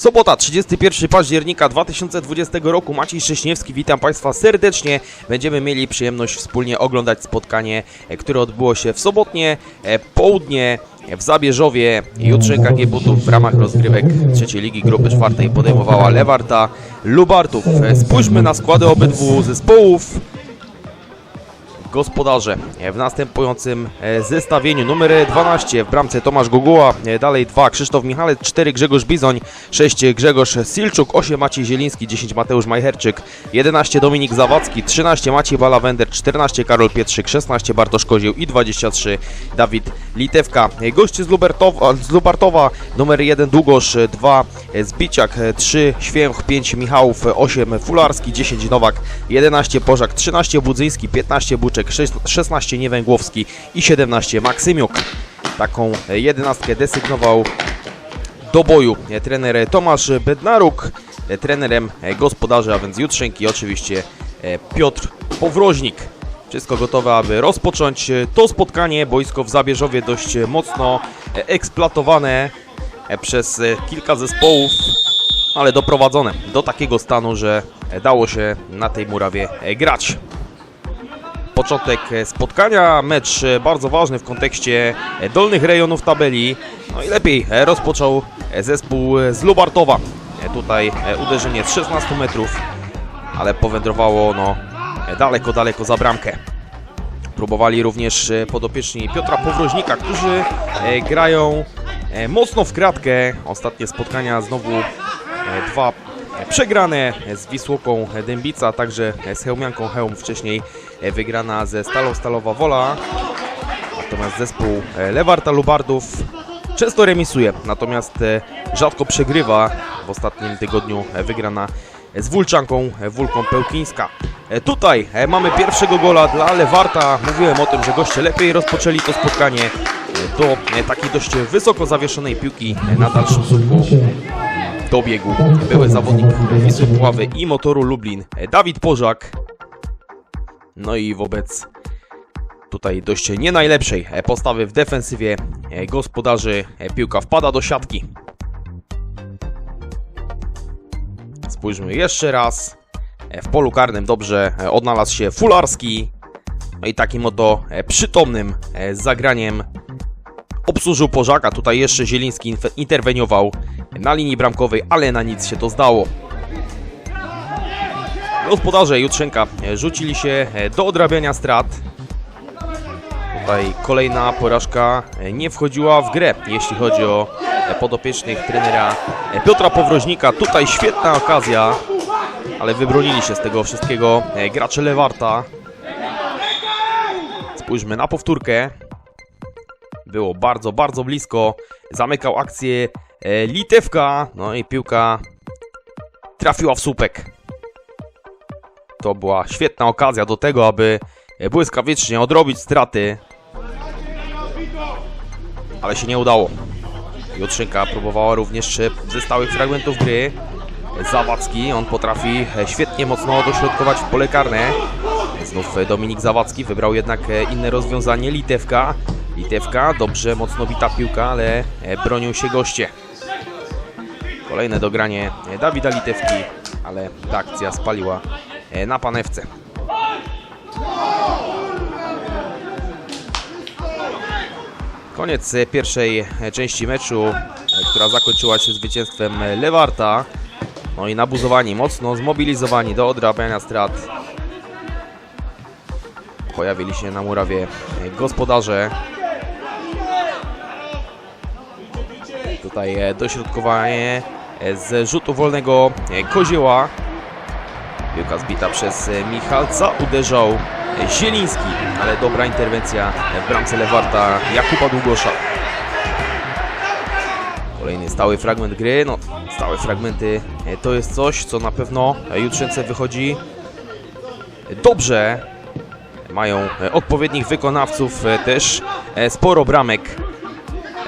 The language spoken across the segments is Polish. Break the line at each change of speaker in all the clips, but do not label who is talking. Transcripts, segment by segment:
Sobota, 31 października 2020 roku. Maciej Szcześniewski, witam Państwa serdecznie. Będziemy mieli przyjemność wspólnie oglądać spotkanie, e, które odbyło się w sobotnie e, południe w Zabierzowie. Jutrzenka Giebutów w ramach rozgrywek trzeciej ligi grupy czwartej podejmowała Lewarta Lubartów. E, Spójrzmy na składy obydwu zespołów gospodarze w następującym e, zestawieniu. Numer 12 w bramce Tomasz Guguła, e, dalej 2 Krzysztof Michalec, 4 Grzegorz Bizoń, 6 Grzegorz Silczuk, 8 Maciej Zieliński, 10 Mateusz Majcherczyk, 11 Dominik Zawadzki, 13 Maciej Balawender, 14 Karol Pietrzyk, 16 Bartosz Kozieł i 23 Dawid Litewka. Goście z, z Lubartowa, numer 1 Długosz, 2 Zbiciak, 3 Święch, 5 Michałów, 8 Fularski, 10 Nowak, 11 Pożak, 13 Budzyński, 15 Buczek, 6 16 Niewęgłowski i 17 Maksymiuk. Taką jedenastkę desygnował do boju trener Tomasz Bednaruk, trenerem gospodarzy, a więc Jutrzenki oczywiście e, Piotr Powroźnik. Wszystko gotowe, aby rozpocząć e, to spotkanie. Boisko w Zabierzowie dość e, mocno e, eksploatowane przez kilka zespołów, ale doprowadzone do takiego stanu, że dało się na tej murawie grać początek spotkania. Mecz bardzo ważny w kontekście dolnych rejonów tabeli. No i lepiej rozpoczął zespół z Lubartowa. Tutaj uderzenie z 16 metrów, ale powędrowało no e, daleko, daleko za bramkę. Próbowali również e, podopieczni Piotra Powroźnika, którzy e, grają e, mocno w kratkę. Ostatnie spotkania znowu dwa przegrane z Wisłoką Dębica, a także z Chełmianką Chełm wcześniej wygrana ze Stalą Stalowa Wola. Natomiast zespół Lewarta Lubardów często remisuje, natomiast rzadko przegrywa. W ostatnim tygodniu wygrana z Wulczanką Wulką Pełkińska. E, Tutaj e, mamy pierwszego gola dla Lewarta. Mówiłem o tym, że goście lepiej rozpoczęli to spotkanie do e, takiej dość wysoko zawieszonej piłki na dalszym słupku do biegu. Były zawodnik Wisły Puławy i Motoru Lublin Dawid Pożak. No i wobec tutaj dość nie najlepszej postawy w defensywie gospodarzy piłka wpada do siatki. Spójrzmy jeszcze raz. W polu karnym dobrze e, odnalazł się Fularski. No i takim oto e, przytomnym e, zagraniem obsłużył Pożaka. Tutaj jeszcze Zieliński interweniował na linii bramkowej, ale na nic się to zdało. Gospodarze Jutrzenka rzucili się do odrabiania strat. Tutaj kolejna porażka nie wchodziła w grę, jeśli chodzi o podopiecznych trenera Piotra Powroźnika. Tutaj świetna okazja, ale wybronili się z tego wszystkiego e, gracze Lewarta. Spójrzmy na powtórkę. Było bardzo, bardzo blisko. Zamykał akcję e, Litewka. No i piłka trafiła w słupek. To była świetna okazja do tego, aby błyskawicznie odrobić straty. Ale się nie udało. Jutrzynka próbowała również ze stałych fragmentów gry. Zawadzki, on potrafi świetnie mocno dośrodkować w pole karne. Znów Dominik Zawadzki wybrał jednak inne rozwiązanie. Litewka. Litewka, dobrze, mocno bita piłka, ale bronią się goście. Kolejne dogranie Dawida Litewki, ale ta akcja spaliła na panewce. Koniec pierwszej części meczu, która zakończyła się zwycięstwem Lewarta. No i nabuzowani, mocno zmobilizowani do odrabiania strat. Pojawili się na murawie gospodarze. Tutaj dośrodkowanie z rzutu wolnego Kozieła. Piłka zbita przez Michalca, uderzał Zieliński, ale dobra interwencja w bramce Lewarta Jakuba Długosza. Kolejny stały fragment gry, no stałe fragmenty e, to jest coś, co na pewno e, Jutrzęce wychodzi dobrze. Mają e, odpowiednich wykonawców, też sporo bramek.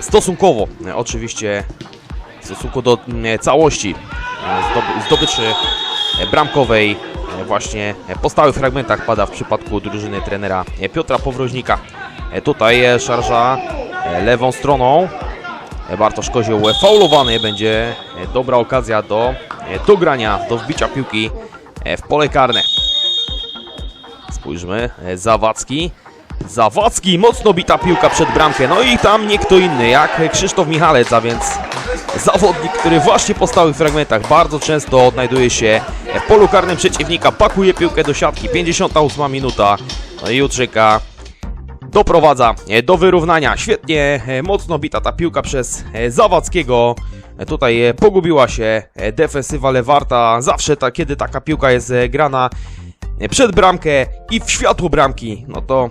Stosunkowo, oczywiście, w stosunku do całości zdoby- zdobyczy bramkowej właśnie po stałych fragmentach pada w przypadku drużyny trenera Piotra Powroźnika. Tutaj szarża lewą stroną. E, Bartosz Kozioł faulowany. Będzie e, dobra okazja do e, dogrania, do wbicia piłki e, w pole karne. Spójrzmy, e, Zawadzki. Zawadzki, mocno bita piłka przed bramkę. No i tam nie kto inny jak Krzysztof Michalec, a więc zawodnik, który właśnie po stałych fragmentach bardzo często odnajduje się w polu karnym przeciwnika, pakuje piłkę do siatki. 58 minuta. No i Jutrzyka doprowadza e, do wyrównania. Świetnie, e, mocno bita ta piłka przez e, Zawadzkiego. Tutaj pogubiła się defensywa Lewarta. Zawsze ta, kiedy taka piłka jest grana przed bramkę i w światło bramki, no to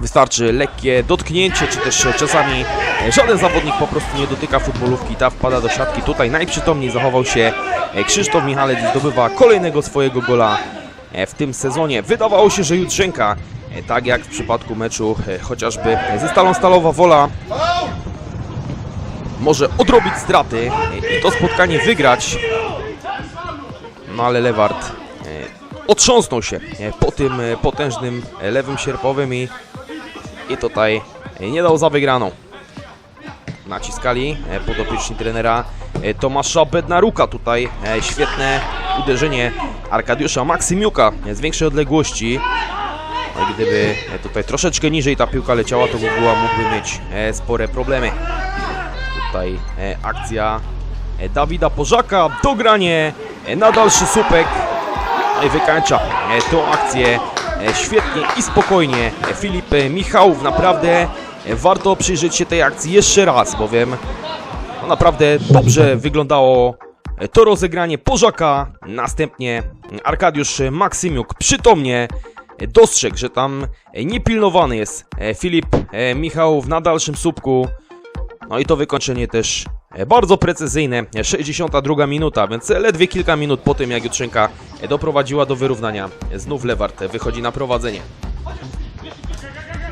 wystarczy lekkie dotknięcie, czy też czasami żaden zawodnik po prostu nie dotyka futbolówki, ta wpada do siatki. Tutaj najprzytomniej zachował się Krzysztof Michalec i zdobywa kolejnego swojego gola w tym sezonie. Wydawało się, że Jutrzenka, tak jak w przypadku meczu e, chociażby ze Stalą Stalowa Wola, może odrobić straty e, i to spotkanie wygrać. No ale Lewart e, otrząsnął się e, po tym e, potężnym e, lewym sierpowym i, i tutaj e, nie dał za wygraną. Naciskali e, podopieczni trenera e, Tomasza Bednaruka. Tutaj e, świetne uderzenie Arkadiusza Maksymiuka e, z większej odległości. No gdyby e, tutaj troszeczkę niżej ta piłka leciała, to Guguła mógłby mieć e, spore problemy. Tutaj e, akcja Dawida Pożaka, dogranie na dalszy słupek. No i wykańcza tą akcję świetnie i spokojnie Filip Michałów. Naprawdę warto przyjrzeć się tej akcji jeszcze raz, bowiem no naprawdę dobrze wyglądało to rozegranie Pożaka. Następnie Arkadiusz Maksymiuk przytomnie dostrzegł, że tam e, niepilnowany jest e, Filip e, Michałów na dalszym słupku. No i to wykończenie też e, bardzo precyzyjne, e, 62 minuta, więc ledwie kilka minut po tym jak Jutrzenka e, doprowadziła do wyrównania, e, znów Lewart e, wychodzi na prowadzenie.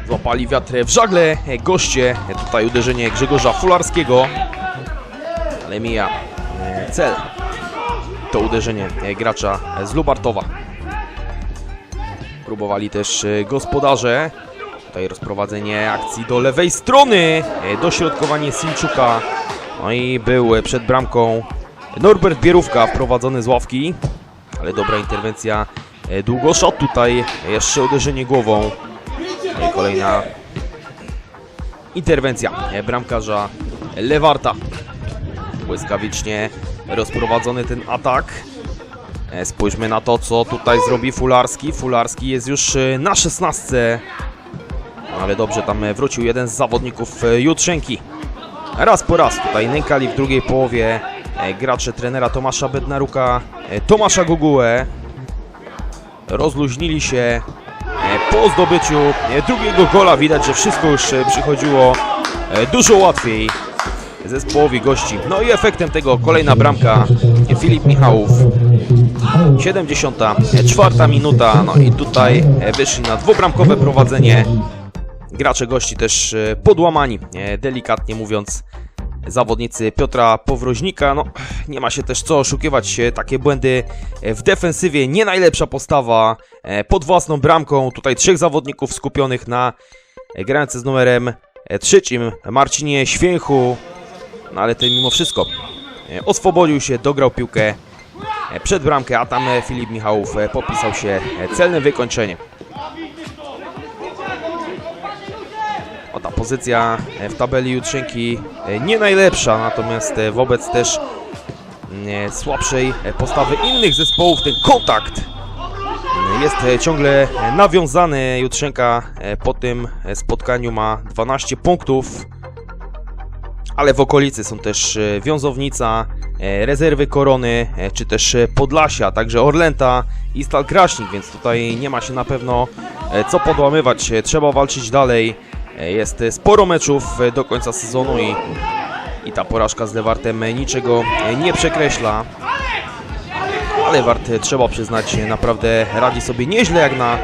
Złapali wiatr w żagle e, goście, e, tutaj uderzenie Grzegorza Fularskiego, ale mija e, cel. To uderzenie e, gracza e, z Lubartowa. Próbowali też e, gospodarze Tutaj rozprowadzenie akcji do lewej strony. E, Dośrodkowanie Silczuka. No i był e, przed bramką Norbert Bierówka wprowadzony z ławki. Ale dobra interwencja Długoszot. Tutaj jeszcze uderzenie głową. No i kolejna interwencja bramkarza Lewarta. Błyskawicznie rozprowadzony ten atak. E, Spójrzmy na to, co tutaj zrobi Fularski. Fularski jest już e, na 16. Ale dobrze, tam e, wrócił jeden z zawodników Jutrzenki. Raz po raz tutaj nękali w drugiej połowie gracze trenera Tomasza Bednaruka, Tomasza Gugułę. Rozluźnili się po zdobyciu drugiego gola. Widać, że wszystko już przychodziło dużo łatwiej zespołowi gości. No i efektem tego kolejna bramka Filip Michałów. 74 minuta, no i tutaj e, wyszli na dwubramkowe prowadzenie. Gracze gości też e, podłamani, e, delikatnie mówiąc, zawodnicy Piotra Powroźnika. No, nie ma się też co oszukiwać, takie błędy w defensywie, nie najlepsza postawa pod własną bramką. Tutaj trzech zawodników skupionych na grający z numerem trzecim, Marcinie Święchu. No ale to mimo wszystko oswobodził się, dograł piłkę przed bramkę, a tam e, Filip Michałów e, popisał się e, celnym wykończeniem. O, ta pozycja e, w tabeli Jutrzynki e, nie najlepsza, natomiast e, wobec też mm, e, słabszej e, postawy innych zespołów ten kontakt mm, jest e, ciągle e, nawiązany. Jutrzenka e, po tym e, spotkaniu ma 12 punktów, ale w okolicy są też e, Wiązownica, e, rezerwy Korony, e, czy też Podlasia, także Orlęta i Stal Kraśnik, więc tutaj nie ma się na pewno co podłamywać. Trzeba walczyć dalej. Jest sporo meczów do końca sezonu i, i ta porażka z Lewartem niczego nie przekreśla. Ale Wart, trzeba przyznać, naprawdę radzi sobie nieźle jak na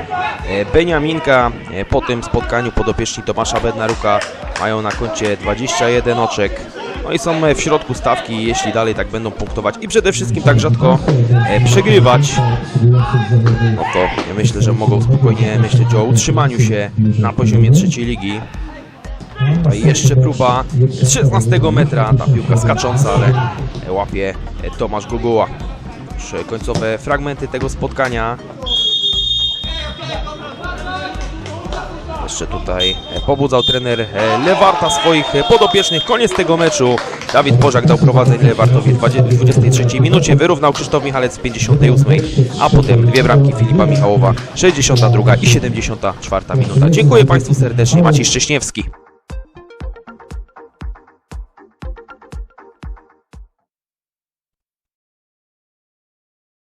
Beniaminka. E, Po tym spotkaniu podopieczni Tomasza Bednaruka mają na koncie 21 oczek. No i są e, w środku stawki, jeśli dalej tak będą punktować i przede wszystkim tak rzadko e, przegrywać, no to ja myślę, że mogą spokojnie myśleć o utrzymaniu się na poziomie trzeciej ligi. Tutaj jeszcze próba z 16 metra, ta piłka skacząca, ale łapie Tomasz Guguła. Już końcowe fragmenty tego spotkania. Jeszcze tutaj pobudzał trener e, Lewarta swoich e, podopiecznych. Koniec tego meczu. Dawid Bożak dał prowadzenie Lewartowi w 20 w 23 minucie. Wyrównał Krzysztof Michalec w 58, a potem dwie bramki Filipa Michałowa 62 i 74 minuta. Dziękuję Państwu serdecznie. Maciej Szcześniewski.